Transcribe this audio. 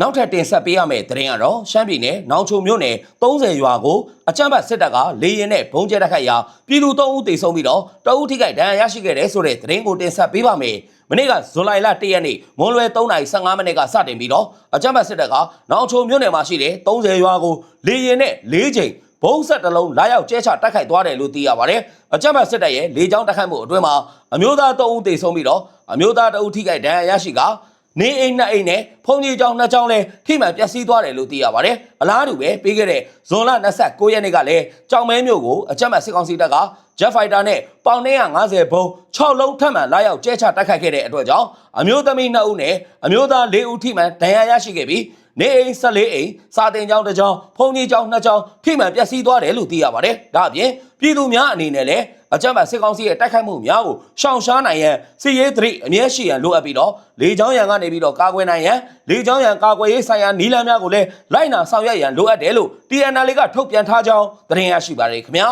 နောက်ထပ်တင်ဆက်ပေးရမယ့်သတင်းကတော့ရှမ်းပြည်နယ်နောင်ချုံမြို့နယ်30ရွာကိုအကြမ်းဖက်စစ်တပ်ကလေရင်နဲ့ဘုံကျဲတက်ခတ်ရာပြည်သူ3ဦးတေဆုံးပြီးတော့တအုပ်ထိခိုက်ဒဏ်ရာရရှိခဲ့တဲ့ဆိုတဲ့သတင်းကိုတင်ဆက်ပေးပါမယ်။မနေ့ကဇွန်လ1ရက်နေ့မွန်လွယ်3:15မိနစ်ကစတင်ပြီးတော့အကြမ်းဖက်စစ်တပ်ကနောင်ချုံမြို့နယ်မှာရှိတဲ့30ရွာကိုလေရင်နဲ့၄ချိန်ဘုံဆက်တစ်လုံးလာရောက်ကျဲချတိုက်ခိုက်သွားတယ်လို့သိရပါတယ်။အကြမ်းဖက်စစ်တပ်ရဲ့လေကြောင်းတိုက်ခိုက်မှုအတွင်းမှာအမျိုးသား3ဦးတေဆုံးပြီးတော့အမျိုးသား2ဦးထိခိုက်ဒဏ်ရာရရှိက နေအိမ်နှစ်အိမ်နဲ့ဖုန်ကြီးကျောင်းနှစ်ကျောင်းလဲထိမှန်ပျက်စီးသွားတယ်လို့သိရပါတယ်။အလားတူပဲပြီးခဲ့တဲ့ဇွန်လ29ရက်နေ့ကလည်းကြောင်မဲမြို့ကိုအကြမ်းဖက်စစ်ကောင်စီတပ်က Jet Fighter နဲ့ပေါင်150ဘုံ6လုံးထပ်မံလာရောက်ကျဲချတိုက်ခိုက်ခဲ့တဲ့အတွက်ကြောင့်အမျိုးသမီး2ဦးနဲ့အမျိုးသား4ဦးထိမှန်ဒဏ်ရာရရှိခဲ့ပြီးနေအိမ်14အိမ်စာတင်ကျောင်းတစ်ကျောင်းဖုန်ကြီးကျောင်းနှစ်ကျောင်းထိမှန်ပျက်စီးသွားတယ်လို့သိရပါတယ်။ဒါအပြင်ပြည်သူများအနေနဲ့လည်း အကြမ်းဖက်စစ်ကောင်စီရဲ့တိုက်ခိုက်မှုများကိုရှောင်ရှားနိုင်ရန်စစ်ရေးသတိအမြဲရှိရန်လိုအပ်ပြီးတော့လေကြောင်းရန်ကနေပြီးတော့ကာကွယ်နိုင်ရန်လေကြောင်းရန်ကာကွယ်ရေးဆိုင်ရာနီလန်းများကိုလည်းလိုက်နာဆောင်ရွက်ရန်လိုအပ်တယ်လို့ TNL ကထုတ်ပြန်ထားကြောင်းသတင်းရရှိပါရခင်ဗျာ